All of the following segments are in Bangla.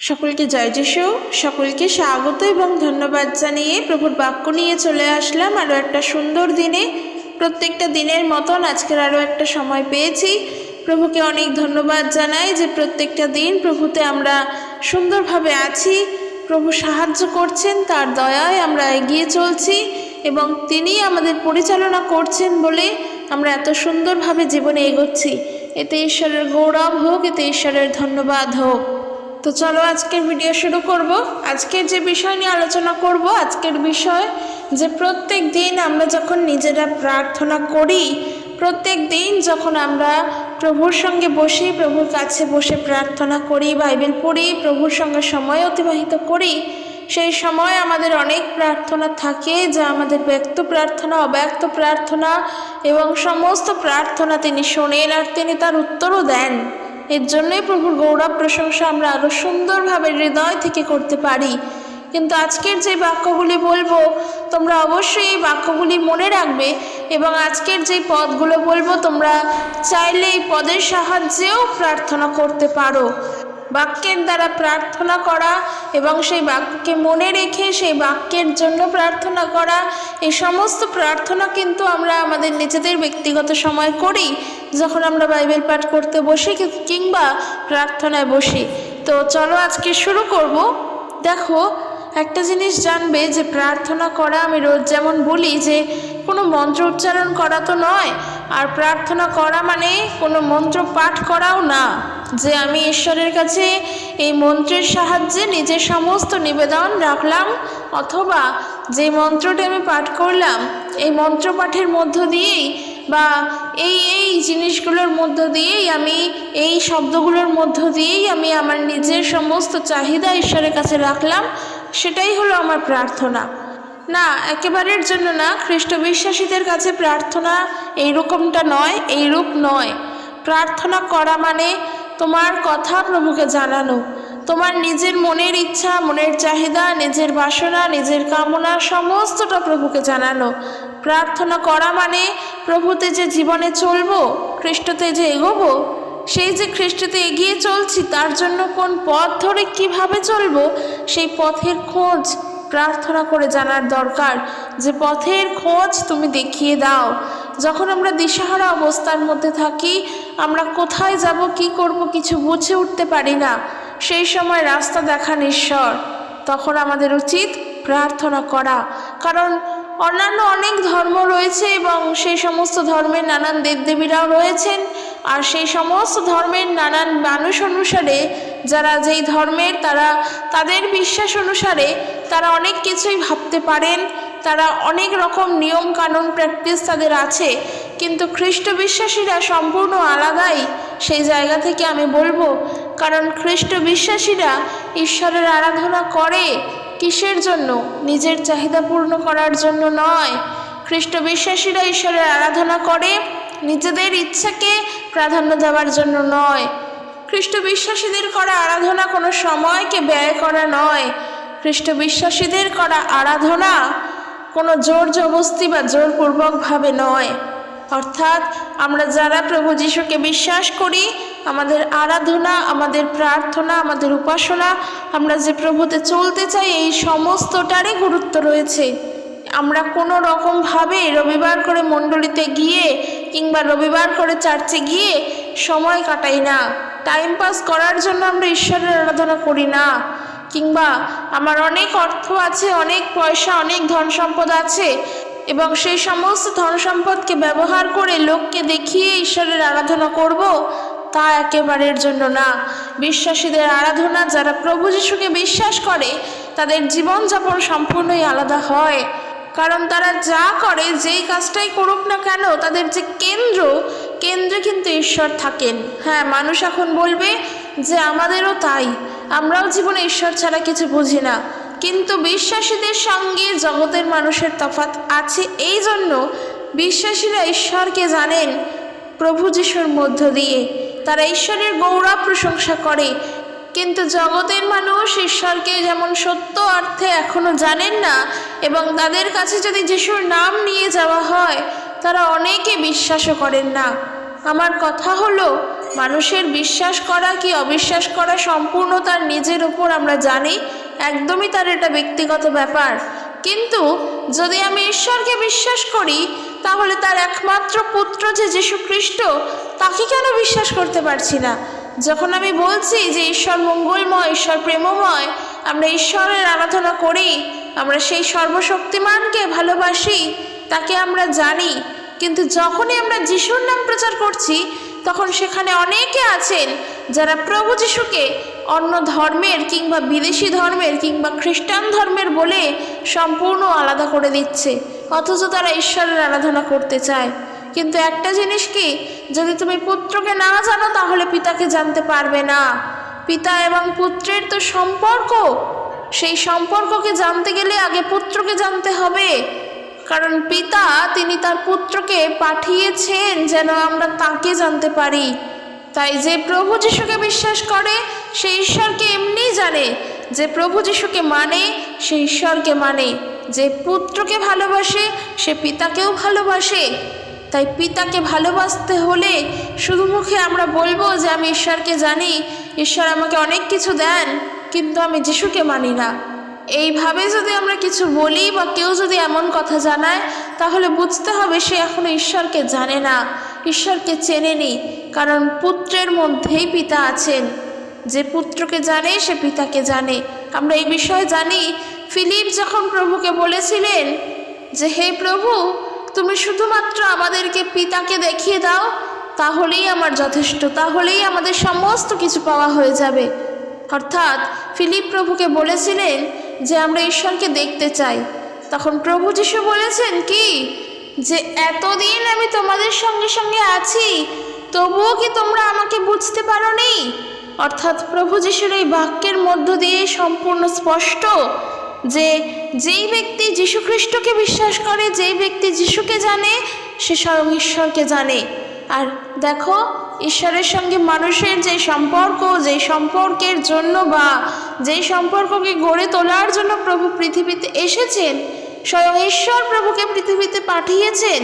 সকলকে জয় যিশু, সকলকে স্বাগত এবং ধন্যবাদ জানিয়ে প্রভুর বাক্য নিয়ে চলে আসলাম। আরও একটা সুন্দর দিনে, প্রত্যেকটা দিনের মতন আজকের আরও একটা সময় পেয়েছি। প্রভুকে অনেক ধন্যবাদ জানাই যে প্রত্যেকটা দিন প্রভুতে আমরা সুন্দরভাবে আছি। প্রভু সাহায্য করছেন, তার দয়ায় আমরা এগিয়ে চলছি এবং তিনি আমাদের পরিচালনা করছেন বলে আমরা এত সুন্দরভাবে জীবনে এগোচ্ছি। এতে ঈশ্বরের গৌরব হোক, এতে ঈশ্বরের ধন্যবাদ হোক। তো চলো আজকের ভিডিও শুরু করব। আজকের যে বিষয় নিয়ে আলোচনা করব, আজকের বিষয় যে প্রত্যেক দিন আমরা যখন নিজেরা প্রার্থনা করি, প্রত্যেক দিন যখন আমরা প্রভুর সঙ্গে বসি, প্রভুর কাছে বসে প্রার্থনা করি, বাইবেল পড়ি, প্রভুর সঙ্গে সময় অতিবাহিত করি, সেই সময় আমাদের অনেক প্রার্থনা থাকে যা আমাদের ব্যক্ত প্রার্থনা, অব্যক্ত প্রার্থনা এবং সমস্ত প্রার্থনা তিনি শোনেন আর তিনি তার উত্তরও দেন। এর জন্যই প্রভুর গৌরব প্রশংসা আমরা আরও সুন্দরভাবে হৃদয় থেকে করতে পারি। কিন্তু আজকের যে বাক্যগুলি বলব, তোমরা অবশ্যই এই বাক্যগুলি মনে রাখবে এবং আজকের যে পদগুলো বলব, তোমরা চাইলে এই পদের সাহায্যেও প্রার্থনা করতে পারো। বাক্যের দ্বারা প্রার্থনা করা এবং সেই বাক্যকে মনে রেখে সেই বাক্যের জন্য প্রার্থনা করা এই সমস্ত প্রার্থনা কিন্তু আমরা আমাদের নিজেদের ব্যক্তিগত সময় করি যখন আমরা বাইবেল পাঠ করতে বসি কিংবা প্রার্থনায় বসি। তো চলো আজকে শুরু করব। দেখো, একটা জিনিস জানবে যে প্রার্থনা করা আমি রোজ যেমন বলি যে কোনো মন্ত্র উচ্চারণ করা তো নয়, আর প্রার্থনা করা মানে কোনো মন্ত্র পাঠ করাও না। যে আমি ঈশ্বরের কাছে এই মন্ত্রের সাহায্যে নিজের সমস্ত নিবেদন রাখলাম, অথবা যে মন্ত্রটি আমি পাঠ করলাম, এই মন্ত্র পাঠের মধ্য দিয়েই বা এই এই জিনিসগুলোর মধ্য দিয়েই আমি, এই শব্দগুলোর মধ্য দিয়েই আমি আমার নিজের সমস্ত চাহিদা ঈশ্বরের কাছে রাখলাম, সেটাই হলো আমার প্রার্থনা। না, একেবারের জন্য না, খ্রিস্ট বিশ্বাসীদের কাছে প্রার্থনা এইরকমটা নয় এই রূপ নয়। প্রার্থনা করা মানে তোমার কথা প্রভুকে জানানো। তোমার নিজের মনের ইচ্ছা, মনের চাহিদা, নিজের বাসনা, নিজের কামনা সমস্তটা প্রভুকে জানানো। প্রার্থনা করা মানে প্রভুতে যে জীবনে চলবো, খ্রিস্টতে যে এগোবো, সেই যে খ্রিস্টতে এগিয়ে চলছি, তার জন্য কোন পথ ধরে কীভাবে চলবো, সেই পথের খোঁজ প্রার্থনা করে জানার দরকার। যে পথের খোঁজ তুমি দেখিয়ে দাও। যখন আমরা দিশাহারা অবস্থার মধ্যে থাকি, আমরা কোথায় যাব, কি করব কিছু বুঝে উঠতে পারি না। সেই সময় রাস্তা দেখান ঈশ্বর তখন আমাদের উচিত প্রার্থনা করা। কারণ অন্যান্য অনেক ধর্ম রয়েছে এবং সেই সমস্ত ধর্মের নানান দেবদেবীরাও রয়েছেন। আর সেই সমস্ত ধর্মের নানান মানুষ অনুসারে, যারা যেই ধর্মের, তারা তাদের বিশ্বাস অনুসারে, তারা অনেক কিছুই ভাবতে পারেন। তারা অনেক রকম নিয়ম কানুন প্র্যাকটিস তাদের আছে, কিন্তু খ্রিস্ট বিশ্বাসীরা সম্পূর্ণ আলাদাই সেই জায়গা থেকে আমি বলব। কারণ খ্রিস্ট বিশ্বাসীরা ঈশ্বরের আরাধনা করে কিসের জন্য? নিজের চাহিদা পূর্ণ করার জন্য নয়। খ্রিস্ট বিশ্বাসীরা ঈশ্বরের আরাধনা করে নিজেদের ইচ্ছাকে প্রাধান্য দেওয়ার জন্য নয়। খ্রিস্ট বিশ্বাসীদের করা আরাধনা কোনো সময়কে ব্যয় করা নয়। খ্রিস্ট বিশ্বাসীদের করা আরাধনা কোনো জোর জবস্তি বা জোরপূর্বকভাবে নয়। অর্থাৎ আমরা যারা প্রভু যিশুকে বিশ্বাস করি, আমাদের আরাধনা, আমাদের প্রার্থনা, আমাদের উপাসনা, আমরা যে প্রভুতে চলতে চাই, এই সমস্তটারই গুরুত্ব রয়েছে। আমরা কোনো রকমভাবে রবিবার করে মণ্ডলীতে গিয়ে কিংবা রবিবার করে চার্চে গিয়ে সময় কাটাই না। টাইম পাস করার জন্য আমরা ঈশ্বরের আরাধনা করি না। কিংবা আমার অনেক অর্থ আছে, অনেক পয়সা, অনেক ধন সম্পদ আছে এবং সেই সমস্ত ধন সম্পদকে ব্যবহার করে লোককে দেখিয়ে ঈশ্বরের আরাধনা করব, তা একেবারের জন্য না। বিশ্বাসীদের আরাধনা যারা প্রভু যিশুকে বিশ্বাস করে, তাদের জীবনযাপন সম্পূর্ণই আলাদা হয়। কারণ তারা যা করে, যেই কাজটাই করুক না কেন, তাদের যে কেন্দ্র, কেন্দ্রে কিন্তু ঈশ্বর থাকেন। হ্যাঁ মানুষ এখন বলবে যে আমাদেরও তাই। আমরাও জীবনে ঈশ্বর ছাড়া কিছু বুঝি না। কিন্তু বিশ্বাসীদের সঙ্গে জগতের মানুষের তফাৎ আছে এই জন্য বিশ্বাসীরা ঈশ্বরকে জানেন প্রভু যিশুর মধ্য দিয়ে। তারা ঈশ্বরের গৌরব প্রশংসা করে। কিন্তু জগতের মানুষ ঈশ্বরকে যেমন সত্য অর্থে এখনও জানেন না এবং তাদের কাছে যদি যিশুর নাম নিয়ে যাওয়া হয়, তারা অনেকে বিশ্বাসও করেন না। আমার কথা হলো মানুষের বিশ্বাস করা কি অবিশ্বাস করা সম্পূর্ণ তার নিজের উপর আমরা জানি, একদমই তার এটা ব্যক্তিগত ব্যাপার। কিন্তু যদি আমি ঈশ্বরকে বিশ্বাস করি, তাহলে তার একমাত্র পুত্র যে যীশু খ্রিস্ট তাকে কেন বিশ্বাস করতে পারছি না? যখন আমি বলছি যে ঈশ্বর মঙ্গলময়, ঈশ্বর প্রেমময়, আমরা ঈশ্বরের আরাধনা করি, আমরা সেই সর্বশক্তিমানকে ভালোবাসি, তাকে আমরা জানি। কিন্তু যখনই আমরা যিশুর নাম প্রচার করছি তখন সেখানে অনেকে আছেন যারা প্রভু যিশুকে অন্য ধর্মের কিংবা বিদেশি ধর্মের কিংবা খ্রিস্টান ধর্মের বলে সম্পূর্ণ আলাদা করে দিচ্ছে। অথচ তারা ঈশ্বরের আরাধনা করতে চায়। কিন্তু একটা জিনিস কি? যদি তুমি পুত্রকে না জানো, তাহলে পিতাকে জানতে পারবে না। পিতা এবং পুত্রের তো সম্পর্ক। সেই সম্পর্ককে জানতে গেলে আগে পুত্রকে জানতে হবে। কারণ পিতা তিনি তার পুত্রকে পাঠিয়েছেন যেন আমরা তাকে জানতে পারি। তাই যে প্রভু যিশুকে বিশ্বাস করে, সে ঈশ্বরকে এমনি জানে। যে প্রভু যিশুকে মানে সে ঈশ্বরকে মানে। যে পুত্রকে ভালোবাসে, সে পিতাকেও ভালোবাসে। তাই পিতাকে ভালোবাসতে হলে শুধু মুখে আমরা বলব যে, আমি ঈশ্বরকে জানি। ঈশ্বর আমাকে অনেক কিছু দেন, কিন্তু আমি যিশুকে মানি না। এইভাবে যদি আমরা কিছু বলি বা কেউ যদি এমন কথা জানায়, তাহলে বুঝতে হবে সে এখনও ঈশ্বরকে জানে না, ঈশ্বরকে চেনেনি কারণ পুত্রের মধ্যেই পিতা আছেন। যে পুত্রকে জানে, সে পিতাকে জানে। আমরা এই বিষয়ে জানি, ফিলিপ যখন প্রভুকে বলেছিলেন যে, হে প্রভু, তুমি শুধুমাত্র আমাদেরকে পিতাকে দেখিয়ে দাও, তাহলেই আমার যথেষ্ট, তাহলেই আমাদের সমস্ত কিছু পাওয়া হয়ে যাবে। অর্থাৎ ফিলিপ প্রভুকে বলেছিলেন যে আমরা ঈশ্বরকে দেখতে চাই। তখন প্রভু যিশু বলেছেন, কি? যে এতদিন আমি তোমাদের সঙ্গে সঙ্গে আছি, তবুও কি তোমরা আমাকে বুঝতে পারো নি অর্থাৎ প্রভু যিশুর এই বাক্যের মধ্য দিয়ে সম্পূর্ণ স্পষ্ট যে যেই ব্যক্তি যীশু খ্রিস্টকে বিশ্বাস করে, যেই ব্যক্তি যিশুকে জানে, সে স্বয়ং ঈশ্বরকে জানে। আর দেখো, ঈশ্বরের সঙ্গে মানুষের যে সম্পর্ক, যে সম্পর্কের জন্য বা যেই সম্পর্ককে গড়ে তোলার জন্য প্রভু পৃথিবীতে এসেছেন, স্বয়ং ঈশ্বর প্রভুকে পৃথিবীতে পাঠিয়েছেন,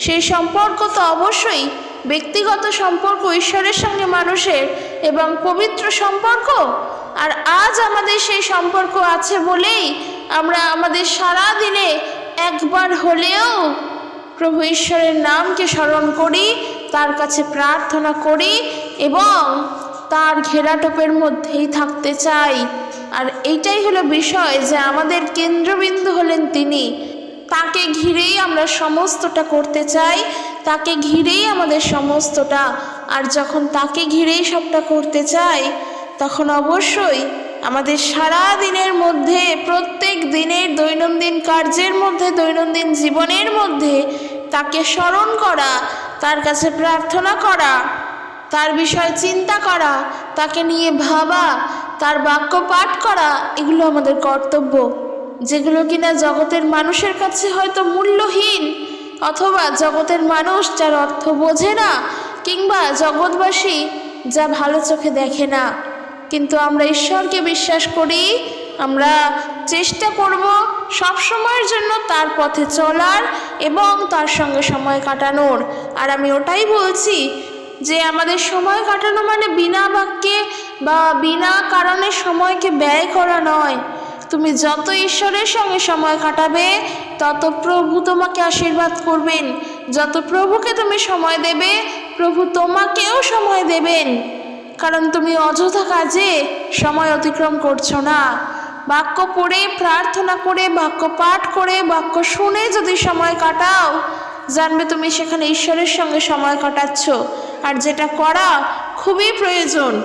সেই সম্পর্ক তো অবশ্যই ব্যক্তিগত সম্পর্ক, ঈশ্বরের সঙ্গে মানুষের এবং পবিত্র সম্পর্ক। আর আজ আমাদের সেই সম্পর্ক আছে বলেই আমরা আমাদের সারা দিনে একবার হলেও প্রভু ঈশ্বরের নামকে স্মরণ করি তার কাছে প্রার্থনা করি এবং তার ঘেরাটোপের মধ্যেই থাকতে চাই। আর এইটাই হলো বিষয় যে আমাদের কেন্দ্রবিন্দু হলেন তিনি। তাকে ঘিরেই আমরা সমস্তটা করতে চাই, তাকে ঘিরেই আমাদের সমস্তটা। আর যখন তাকে ঘিরেই সবটা করতে চাই, তখন অবশ্যই আমাদের সারা দিনের মধ্যে, প্রত্যেক দিনের দৈনন্দিন কার্যের মধ্যে, দৈনন্দিন জীবনের মধ্যে তাকে স্মরণ করা তার কাছে প্রার্থনা করা, তার বিষয়ে চিন্তা করা, তাকে নিয়ে ভাবা, তার বাক্য পাঠ করা, এগুলো আমাদের কর্তব্য। যেগুলো কিনা জগতের মানুষের কাছে হয়তো মূল্যহীন, অথবা জগতের মানুষ যার অর্থ বোঝে না, কিংবা জগৎবাসী যা ভালো চোখে দেখে না। কিন্তু আমরা ঈশ্বরকে বিশ্বাস করি, আমরা চেষ্টা করব সব সময়ের জন্য তার পথে চলার এবং তার সঙ্গে সময় কাটানোর। আর আমি ওটাই বলছি যে আমাদের সময় কাটানো মানে বিনা বাক্যে বা বিনা কারণে সময়কে ব্যয় করা নয়। তুমি যত ঈশ্বরের সঙ্গে সময় কাটাবে, তত প্রভু তোমাকে আশীর্বাদ করবেন। যত প্রভুকে তুমি সময় দেবে, প্রভু তোমাকেও সময় দেবেন। কারণ তুমি অযথা কাজে সময় অতিক্রম করছ না। বাক্য পড়ে, প্রার্থনা করে, বাক্য পাঠ করে, বাক্য শুনে যদি সময় কাটাও, জানবে তুমি সেখানে ঈশ্বরের সঙ্গে সময় কাটাচ্ছ। আর যেটা করা খুবই প্রয়োজন।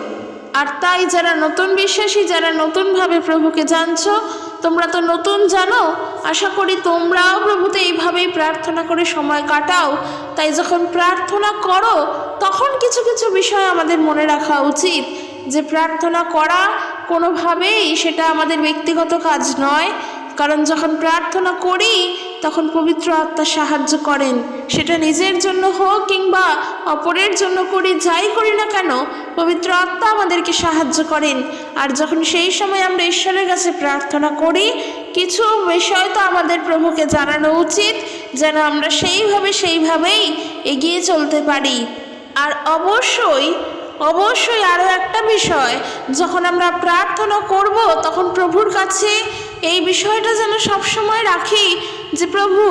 আর তাই যারা নতুন বিশ্বাসী, যারা নতুনভাবে প্রভুকে জানছো, তোমরা তো নতুন জানো। আশা করি তোমরাও প্রভুতে এইভাবেই প্রার্থনা করে সময় কাটাও। তাই যখন প্রার্থনা করো, তখন কিছু কিছু বিষয় আমাদের মনে রাখা উচিত। যে প্রার্থনা করা কোনোভাবেই সেটা আমাদের ব্যক্তিগত কাজ নয়। কারণ যখন প্রার্থনা করি, তখন পবিত্র আত্মা সাহায্য করেন। সেটা নিজের জন্য হোক কিংবা অপরের জন্য করি, যাই করি না কেন, পবিত্র আত্মা আমাদেরকে সাহায্য করেন। আর যখন সেই সময় আমরা ঈশ্বরের কাছে প্রার্থনা করি, কিছু বিষয় তো আমাদের প্রভুকে জানানো উচিত, যেন আমরা সেইভাবে সেইভাবেই এগিয়ে চলতে পারি। আর অবশ্যই অবশ্যই আরও একটা বিষয়, যখন আমরা প্রার্থনা করব, তখন প্রভুর কাছে এই বিষয়টা যেন সবসময় রাখি যে, প্রভু,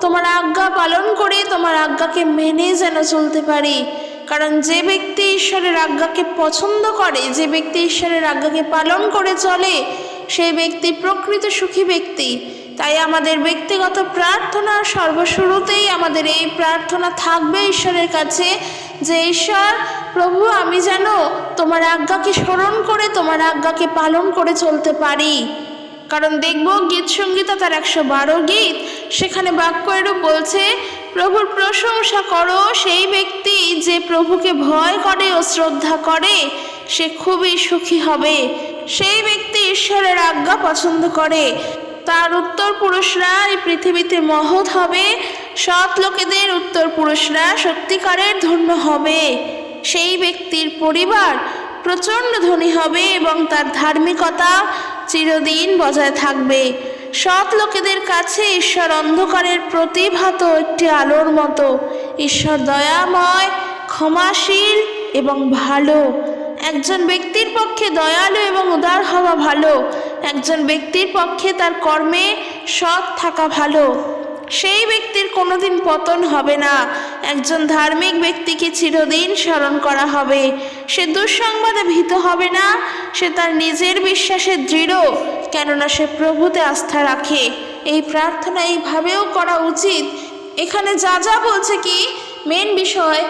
তোমার আজ্ঞা পালন করে তোমার আজ্ঞাকে মেনে যেন চলতে পারি। কারণ যে ব্যক্তি ঈশ্বরের আজ্ঞাকে পছন্দ করে, যে ব্যক্তি ঈশ্বরের আজ্ঞাকে পালন করে চলে, সেই ব্যক্তি প্রকৃত সুখী ব্যক্তি। তাই আমাদের ব্যক্তিগত প্রার্থনা সর্বশুরুতেই আমাদের এই প্রার্থনা থাকবে ঈশ্বরের কাছে। যে ঈশ্বর, প্রভু, আমি যেন তোমার আজ্ঞাকে স্মরণ করে, তোমার আজ্ঞাকে পালন করে চলতে পারি। কারণ দেখব গীত সঙ্গীতা তার একশো বারো গীত। সেখানে বাক্য এরূপ বলছে, প্রভুর প্রশংসা করো সেই ব্যক্তি যে প্রভুকে ভয় করে ও শ্রদ্ধা করে, সে খুবই সুখী হবে। সেই ব্যক্তি ঈশ্বরের আজ্ঞা পছন্দ করে। তার উত্তর পুরুষরা এই পৃথিবীতে মহৎ হবে। সৎ লোকেদের উত্তর পুরুষরা সত্যিকারের ধন্য হবে। সেই ব্যক্তির পরিবার প্রচণ্ড ধনী হবে এবং তার ধার্মিকতা চিরদিন বজায় থাকবে। সৎ লোকেদের কাছে ঈশ্বর অন্ধকারের প্রতিভাত একটি আলোর মতো। ঈশ্বর দয়াময়, ক্ষমাশীল এবং ভালো। একজন ব্যক্তির পক্ষে দয়ালু এবং উদার হওয়া ভালো। একজন ব্যক্তির পক্ষে তার কর্মে সৎ থাকা ভালো। সেই ব্যক্তির কোনোদিন পতন হবে না। একজন ধার্মিক ব্যক্তিকে চিরদিন স্মরণ করা হবে। সে দুঃসংবাদে ভীত হবে না। সে তার নিজের বিশ্বাসে দৃঢ়, কেননা সে প্রভুতে আস্থা রাখে। এই প্রার্থনা এইভাবেও করা উচিত। এখানে যা যা বলছে কি? মেন বিষয়,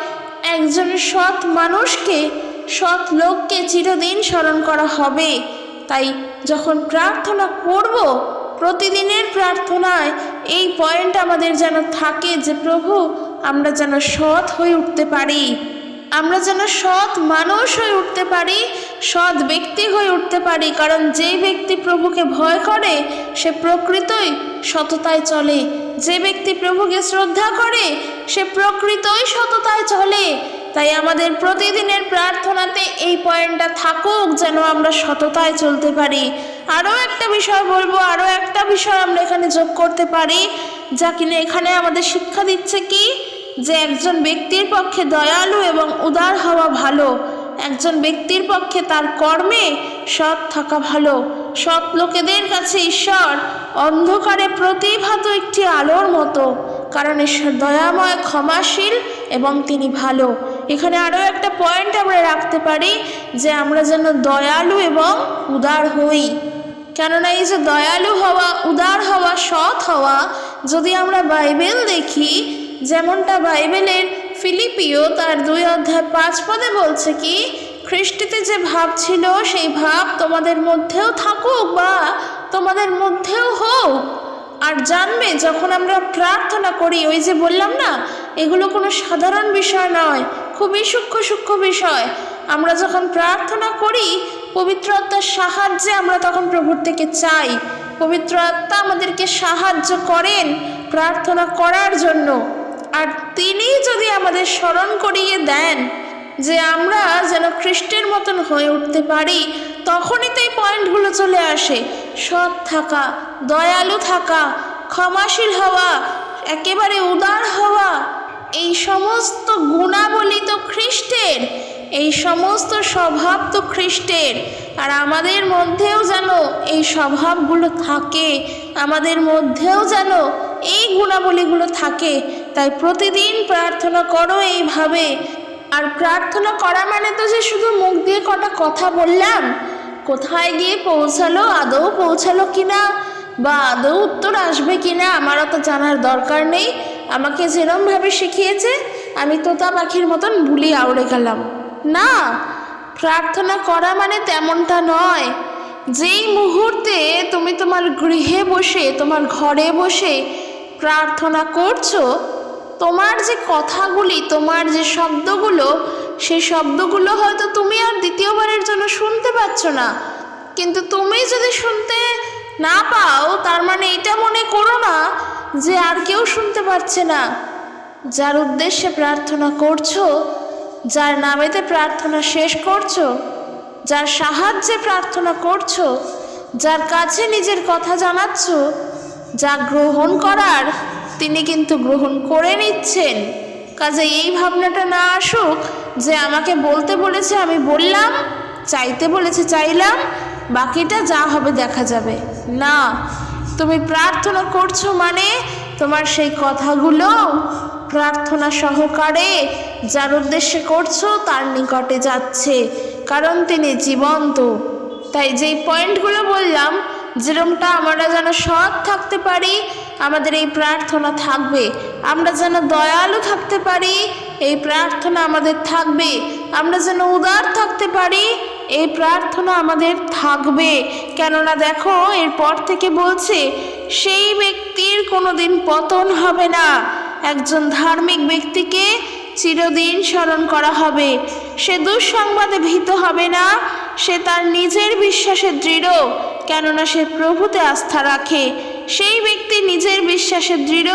একজন সৎ মানুষকে, সৎ লোককে চিরদিন স্মরণ করা হবে। তাই যখন প্রার্থনা করব, প্রতিদিনের প্রার্থনায় এই পয়েন্ট আমাদের যেন থাকে যে, প্রভু, আমরা যেন সৎ হয়ে উঠতে পারি। আমরা যেন সৎ মানুষ হয়ে উঠতে পারি, সৎ ব্যক্তি হয়ে উঠতে পারি। কারণ যে ব্যক্তি প্রভুকে ভয় করে, সে প্রকৃতই সততায় চলে। যে ব্যক্তি প্রভুকে শ্রদ্ধা করে, সে প্রকৃতই সততায় চলে। তাই আমাদের প্রতিদিনের প্রার্থনাতে এই পয়েন্টটা থাকুক যেন আমরা সততায় চলতে পারি। আরও একটা বিষয় বলব, আরও একটা বিষয় আমরা এখানে যোগ করতে পারি, যা কিনা এখানে আমাদের শিক্ষা দিচ্ছে কি? যে একজন ব্যক্তির পক্ষে দয়ালু এবং উদার হওয়া ভালো, একজন ব্যক্তির পক্ষে তার কর্মে সৎ থাকা ভালো, সৎ লোকেদের কাছে ঈশ্বর অন্ধকারে প্রতিভাত একটি আলোর মতো, কারণ ঈশ্বর দয়াময়, ক্ষমাশীল এবং তিনি ভালো। এখানে আরও একটা পয়েন্ট আমরা রাখতে পারি যে আমরা যেন দয়ালু এবং উদার হই। কেননা এই যে দয়ালু হওয়া, উদার হওয়া, সৎ হওয়া, যদি আমরা বাইবেল দেখি, যেমনটা বাইবেলের ফিলিপিও তার দুই অধ্যায় পাঁচ পদে বলছে কি, খ্রিস্টিতে যে ভাব ছিল, সেই ভাব তোমাদের মধ্যেও থাকুক বা তোমাদের মধ্যেও হোক। আর জানবে যখন আমরা প্রার্থনা করি, ওই যে বললাম না, এগুলো কোনো সাধারণ বিষয় নয় খুবই সূক্ষ্ম সূক্ষ্ম বিষয়। আমরা যখন প্রার্থনা করি, পবিত্র আত্মার সাহায্যে আমরা তখন প্রভুর থেকে চাই। পবিত্র আত্মা আমাদেরকে সাহায্য করেন প্রার্থনা করার জন্য। আর তিনি যদি আমাদের স্মরণ করিয়ে দেন যে আমরা যেন খ্রিস্টের মতন হয়ে উঠতে পারি, তখনই তো এই পয়েন্টগুলো চলে আসে। সৎ থাকা, দয়ালু থাকা, ক্ষমাশীল হওয়া, একেবারে উদার হওয়া এই সমস্ত গুণাবলী তো খ্রিস্টের, এই সমস্ত স্বভাব তো খ্রিস্টের। আর আমাদের মধ্যেও যেন এই স্বভাবগুলো থাকে, আমাদের মধ্যেও যেন এই গুণাবলীগুলো থাকে, তাই প্রতিদিন প্রার্থনা করো এইভাবে। আর প্রার্থনা করা মানে তো যে শুধু মুখ দিয়ে কটা কথা বললাম, কোথায় গিয়ে পৌঁছালো, আদৌ পৌঁছালো কিনা, বা আদৌ উত্তর আসবে কিনা, আমারও তো জানার দরকার নেই। আমাকে যেরমভাবে শিখিয়েছে, আমি তোতা পাখির মতন বুলি আউড়ে গেলাম। না, প্রার্থনা করা মানে তেমনটা নয়। যেই মুহূর্তে তুমি তোমার গৃহে বসে, তোমার ঘরে বসে প্রার্থনা করছ, তোমার যে কথাগুলি, তোমার যে শব্দগুলো, সেই শব্দগুলো হয়তো তুমি আর দ্বিতীয়বারের জন্য শুনতে পাচ্ছ না। কিন্তু তুমি যদি শুনতে না পাও, তার মানে এটা মনে করো না যে আর কেউ শুনতে পারছে না। যার উদ্দেশ্যে প্রার্থনা করছ, যার নামেতে প্রার্থনা শেষ করছ, যার সাহায্যে প্রার্থনা করছ, যার কাছে নিজের কথা জানাচ্ছ, যা গ্রহণ করার তিনি কিন্তু গ্রহণ করে নিচ্ছেন। কাজে এই ভাবনাটা না আসুক যে আমাকে বলতে বলেছে আমি বললাম, চাইতে বলেছে চাইলাম, বাকিটা যা হবে দেখা যাবে। না তুমি প্রার্থনা করছ মানে তোমার সেই কথাগুলো প্রার্থনা সহকারে যার উদ্দেশ্যে করছ তার নিকটে যাচ্ছে, কারণ তিনি জীবন্ত। তাই যেই পয়েন্টগুলো বললাম, যেরমটা আমরা যেন সৎ থাকতে পারি, আমাদের এই প্রার্থনা থাকবে। আমরা যেন দয়ালু থাকতে পারি, এই প্রার্থনা আমাদের থাকবে। আমরা যেন উদার থাকতে পারি এই প্রার্থনা আমাদের থাকবে। কেননা দেখো, এরপর থেকে বলছে, সেই ব্যক্তির কোনোদিন পতন হবে না। একজন ধার্মিক ব্যক্তিকে চিরদিন স্মরণ করা হবে। সে দুঃসংবাদে ভীত হবে না, সে তার নিজের বিশ্বাসে দৃঢ়, কেননা সে প্রভুতে আস্থা রাখে। সেই ব্যক্তি নিজের বিশ্বাসে দৃঢ়,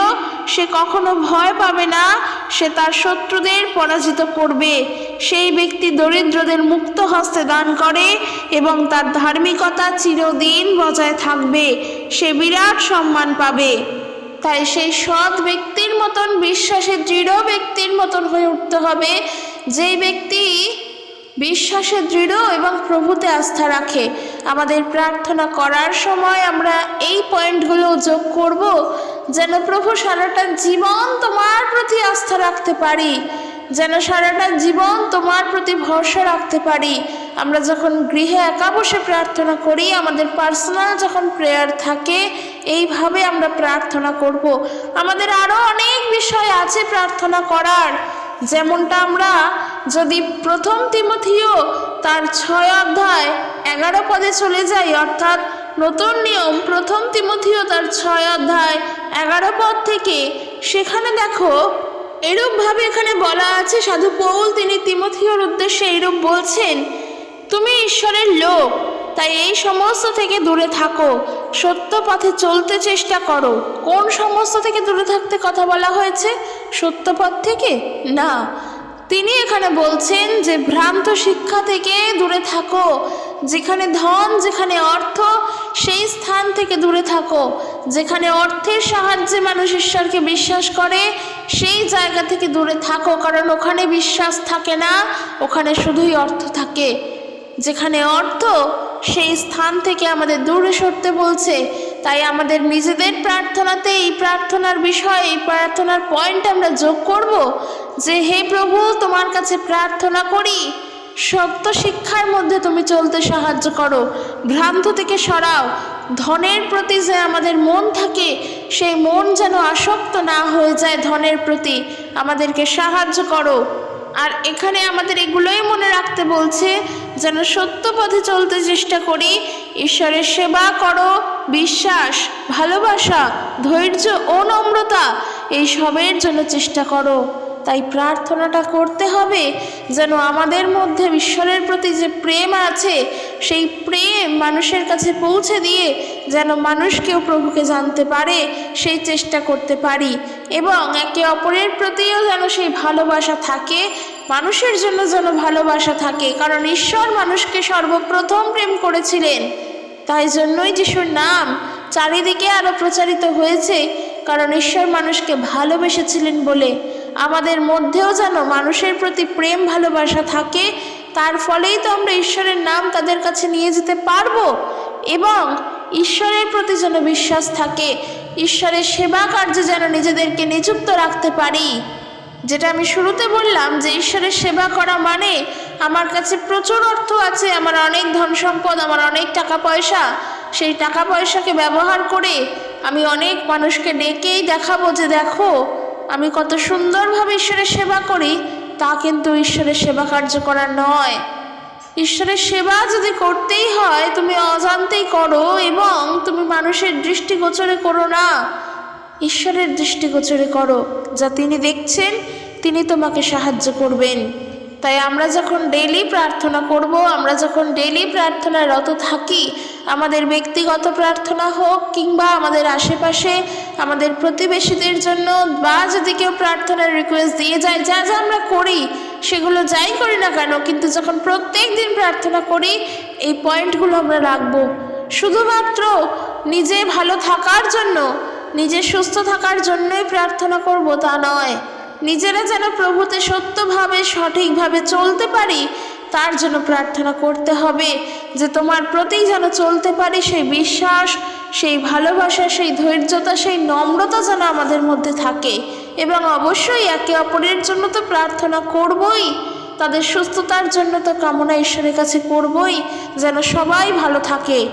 সে কখনো ভয় পাবে না, সে তার শত্রুদের পরাজিত করবে। সেই ব্যক্তি দরিদ্রদের মুক্ত হস্তে দান করে এবং তার ধার্মিকতা চিরদিন বজায় থাকবে। সে বিরাট সম্মান পাবে। তাই সেই সৎ ব্যক্তির মতন বিশ্বাসে দৃঢ় ব্যক্তির মতন হয়ে উঠতে হবে। যেই ব্যক্তি বিশ্বাসে দৃঢ় এবং প্রভুতে আস্থা রাখে। আমাদের প্রার্থনা করার সময় আমরা এই পয়েন্টগুলো যোগ করব, যেন প্রভু সারাটা জীবন তোমার প্রতি আস্থা রাখতে পারি, যেন সারাটা জীবন তোমার প্রতি ভরসা রাখতে পারি। আমরা যখন গৃহে একা বসে প্রার্থনা করি, আমাদের পার্সোনাল যখন প্রেয়ার থাকে, এইভাবে আমরা প্রার্থনা করব। আমাদের আরও অনেক বিষয় আছে প্রার্থনা করার। যেমনটা আমরা যদি প্রথম তিমথিও তার ছয় অধ্যায় এগারো পদে চলে যাই, অর্থাৎ নতুন নিয়ম, প্রথম তিমথিও তার ছয় অধ্যায় এগারো পদ থেকে, সেখানে দেখো এরূপভাবে এখানে বলা আছে, সাধু পৌল তিনি তিমথিওর উদ্দেশ্যে এরূপ বলছেন, তুমি ঈশ্বরের লোক তাই এই সমস্ত থেকে দূরে থাকো। সত্য পথে চলতে চেষ্টা করো। কোন সমস্ত থেকে দূরে থাকতে কথা বলা হয়েছে? সত্য পথ থেকে? না। তিনি এখানে বলছেন যে, ভ্রান্ত শিক্ষা থেকে দূরে থাকো। যেখানে ধন, যেখানে অর্থ, সেই স্থান থেকে দূরে থাকো। যেখানে অর্থের সাহায্যে মানুষ ঈশ্বরকে বিশ্বাস করে, সেই জায়গা থেকে দূরে থাকো। কারণ ওখানে বিশ্বাস থাকে না, ওখানে শুধুই অর্থ থাকে। যেখানে অর্থ সেই স্থান থেকে আমাদের দূরে সরতে বলছে। তাই আমাদের নিজেদের প্রার্থনাতে এই প্রার্থনার বিষয়, এই প্রার্থনার পয়েন্ট আমরা যোগ করব যে, হে প্রভু, তোমার কাছে প্রার্থনা করি। সত্য শিক্ষার মধ্যে তুমি চলতে সাহায্য করো। ভ্রান্ত থেকে সরাও। ধনের প্রতি যে আমাদের মন থাকে, সেই মন যেন আসক্ত না হয়ে যায় ধনের প্রতি। আমাদেরকে সাহায্য করো। আর এখানে আমাদের এগুলোই মনে রাখতে বলছে, যেন সত্য পথে চলতে চেষ্টা করি। ঈশ্বরের সেবা করো, বিশ্বাস, ভালোবাসা, ধৈর্য ও নম্রতা, এই সবের জন্য চেষ্টা করো। তাই প্রার্থনাটা করতে হবে, যেন আমাদের মধ্যে ঈশ্বরের প্রতি যে প্রেম আছে, সেই প্রেম মানুষের কাছে পৌঁছে দিয়ে যেন মানুষকেও প্রভুকে জানতে পারে, সেই চেষ্টা করতে পারি। এবং একে অপরের প্রতিও যেন সেই ভালোবাসা থাকে, মানুষের জন্য যেন ভালোবাসা থাকে, কারণ ঈশ্বর মানুষকে সর্বপ্রথম প্রেম করেছিলেন। তাই জন্যই যিশুর নাম চারিদিকে আরও প্রচারিত হয়েছে, কারণ ঈশ্বর মানুষকে ভালোবেসেছিলেন বলে। আমাদের মধ্যেও যেন মানুষের প্রতি প্রেম, ভালোবাসা থাকে, তার ফলেই তো আমরা ঈশ্বরের নাম তাদের কাছে নিয়ে যেতে পারব। এবং ঈশ্বরের প্রতি যেন বিশ্বাস থাকে, ঈশ্বরের সেবা কার্যে যেন নিজেদেরকে নিযুক্ত রাখতে পারি। যেটা আমি শুরুতে বললাম যে ঈশ্বরের সেবা করা মানে আমার কাছে প্রচুর অর্থ আছে, আমার অনেক ধন সম্পদ, আমার অনেক টাকা পয়সা। সেই টাকা পয়সাকে ব্যবহার করে আমি অনেক মানুষকে ডেকেই দেখাবো যে দেখো, আমি কত সুন্দরভাবে ঈশ্বরের সেবা করি, তা কিন্তু ঈশ্বরের সেবা কার্য করা নয়। ঈশ্বরের সেবা যদি করতেই হয়, তুমি অজান্তেই করো এবং তুমি মানুষের দৃষ্টিগোচরে করো না। ঈশ্বরের দৃষ্টিগোচরে করো। যা তিনি দেখছেন, তিনি তোমাকে সাহায্য করবেন। তাই আমরা যখন ডেইলি প্রার্থনা করব, আমরা যখন ডেইলি প্রার্থনায় রত থাকি, আমাদের ব্যক্তিগত প্রার্থনা হোক কিংবা আমাদের আশেপাশে, আমাদের প্রতিবেশীদের জন্য বা যদি কেউ প্রার্থনার রিকোয়েস্ট দিয়ে যায়, যা যা আমরা করি, সেগুলো যাই করি না কেন, কিন্তু যখন প্রত্যেক দিন প্রার্থনা করি, এই পয়েন্টগুলো আমরা রাখব। শুধুমাত্র নিজে ভালো থাকার জন্য, নিজে সুস্থ থাকার জন্যই প্রার্থনা করব তা নয়। নিজেরা যেন প্রভুতে সত্যভাবে, সঠিকভাবে চলতে পারি, তার জন্য প্রার্থনা করতে হবে। যে তোমার প্রতি যেন চলতে পারি সেই বিশ্বাস, সেই ভালোবাসা, সেই ধৈর্যতা, সেই নম্রতা যেন আমাদের মধ্যে থাকে। এবং অবশ্যই একে অপরের জন্য তো প্রার্থনা করবই, তাদের সুস্থতার জন্য তো কামনা ঈশ্বরের কাছে করবই, যেন সবাই ভালো থাকে।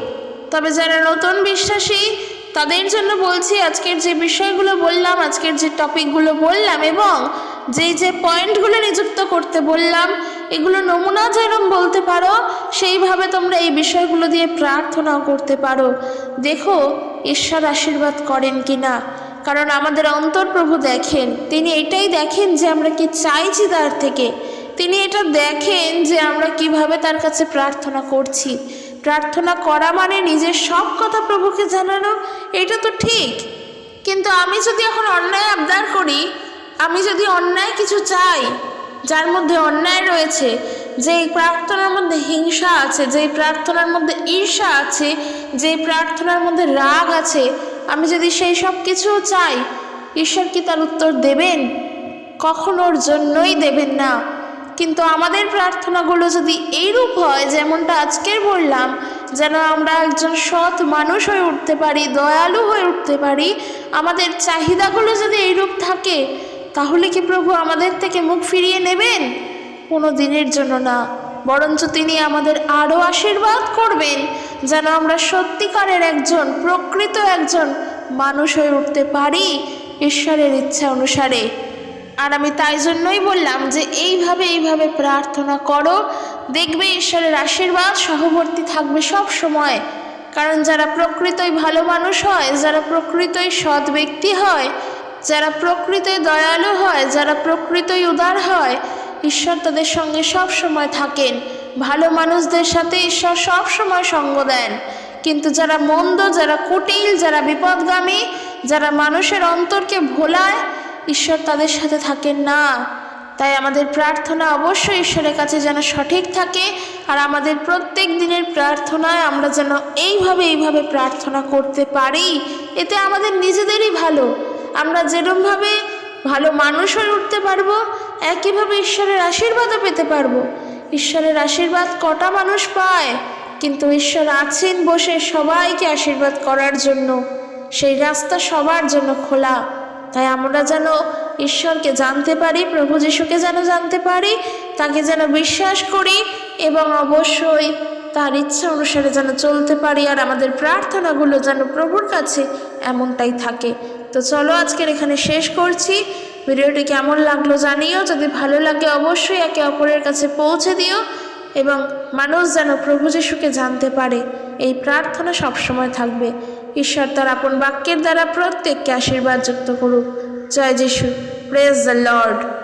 তবে যারা নতুন বিশ্বাসী তাদের জন্য বলছি, আজকের যে বিষয়গুলো বললাম, আজকের যে টপিকগুলো বললাম এবং যেই যে পয়েন্টগুলো নিযুক্ত করতে বললাম, এগুলো নমুনা যেরম বলতে পারো, সেইভাবে তোমরা এই বিষয়গুলো দিয়ে প্রার্থনাও করতে পারো। দেখো, ঈশ্বর আশীর্বাদ করেন কি না কারণ আমাদের অন্তরপ্রভু দেখেন। তিনি এটাই দেখেন যে আমরা কি চাইছি তার থেকে। তিনি এটা দেখেন যে আমরা কীভাবে তার কাছে প্রার্থনা করছি। প্রার্থনা করা মানে নিজের সব কথা প্রভুকে জানানো, এটা তো ঠিক। কিন্তু আমি যদি এখন অন্যায় আবদার করি, আমি যদি অন্যায় কিছু চাই, যার মধ্যে অন্যায় রয়েছে, যেই প্রার্থনার মধ্যে হিংসা আছে, যেই প্রার্থনার মধ্যে ঈর্ষা আছে, যেই প্রার্থনার মধ্যে রাগ আছে, আমি যদি সেই সব কিছুও চাই, ঈশ্বর কি তার উত্তর দেবেন? কখনোর জন্যই দেবেন না। কিন্তু আমাদের প্রার্থনাগুলো যদি এইরূপ হয়, যেমনটা আজকের বললাম, যেন আমরা একজন সৎ মানুষ হয়ে উঠতে পারি, দয়ালু হয়ে উঠতে পারি, আমাদের চাহিদাগুলো যদি এইরূপ থাকে, তাহলে কি প্রভু আমাদের থেকে মুখ ফিরিয়ে নেবেন? কোনো দিনের জন্য না। বরঞ্চ তিনি আমাদের আরও আশীর্বাদ করবেন, যেন আমরা সত্যিকারের একজন, প্রকৃত একজন মানুষ হয়ে উঠতে পারি ঈশ্বরের ইচ্ছা অনুসারে। আর আমি তাই জন্যই বললাম যে এইভাবে এইভাবে প্রার্থনা করো। দেখবে ঈশ্বরের আশীর্বাদ, সহবর্তী থাকবে সব সময়। কারণ যারা প্রকৃতই ভালো মানুষ হয়, যারা প্রকৃতই সৎ ব্যক্তি হয়, যারা প্রকৃতই দয়ালু হয়, যারা প্রকৃতই উদার হয়, ঈশ্বর তাদের সঙ্গে সব সময় থাকেন। ভালো মানুষদের সাথে ঈশ্বর সব সময় সঙ্গ দেন। কিন্তু যারা মন্দ, যারা কুটিল, যারা বিপদগামী, যারা মানুষের অন্তরকে ভোলায় ঈশ্বর তাদের সাথে থাকেন না। তাই আমাদের প্রার্থনা অবশ্যই ঈশ্বরের কাছে যেন সঠিক থাকে আর আমাদের প্রত্যেক দিনের প্রার্থনায় আমরা যেন এইভাবে এইভাবে প্রার্থনা করতে পারি, এতে আমাদের নিজেদেরই ভালো। আমরা যেরমভাবে ভালো মানুষ হয়ে উঠতে পারব, একইভাবে ঈশ্বরের আশীর্বাদও পেতে পারব। ঈশ্বরের আশীর্বাদ কটা মানুষ পায়? কিন্তু ঈশ্বর আছেন বসে সবাইকে আশীর্বাদ করার জন্য। সেই রাস্তা সবার জন্য খোলা। তাই আমরা যেন ঈশ্বরকে জানতে পারি, প্রভু যিশুকে যেন জানতে পারি, তাকে যেন বিশ্বাস করি এবং অবশ্যই তার ইচ্ছা অনুসারে যেন চলতে পারি আর আমাদের প্রার্থনাগুলো যেন প্রভুর কাছে এমনটাই থাকে। তো চলো আজকের এখানে শেষ করছি। ভিডিওটি কেমন লাগল জানিও, যদি ভালো লাগে অবশ্যই একে অপরের কাছে পৌঁছে দিও এবং মানুষ যেন প্রভু যিশুকে জানতে পারে। এই প্রার্থনা সবসময় থাকবে। ঈশ্বর তার আপন বাক্যের দ্বারা প্রত্যেককে আশীর্বাদ যুক্ত করুক। জয় যিশু। Praise the Lord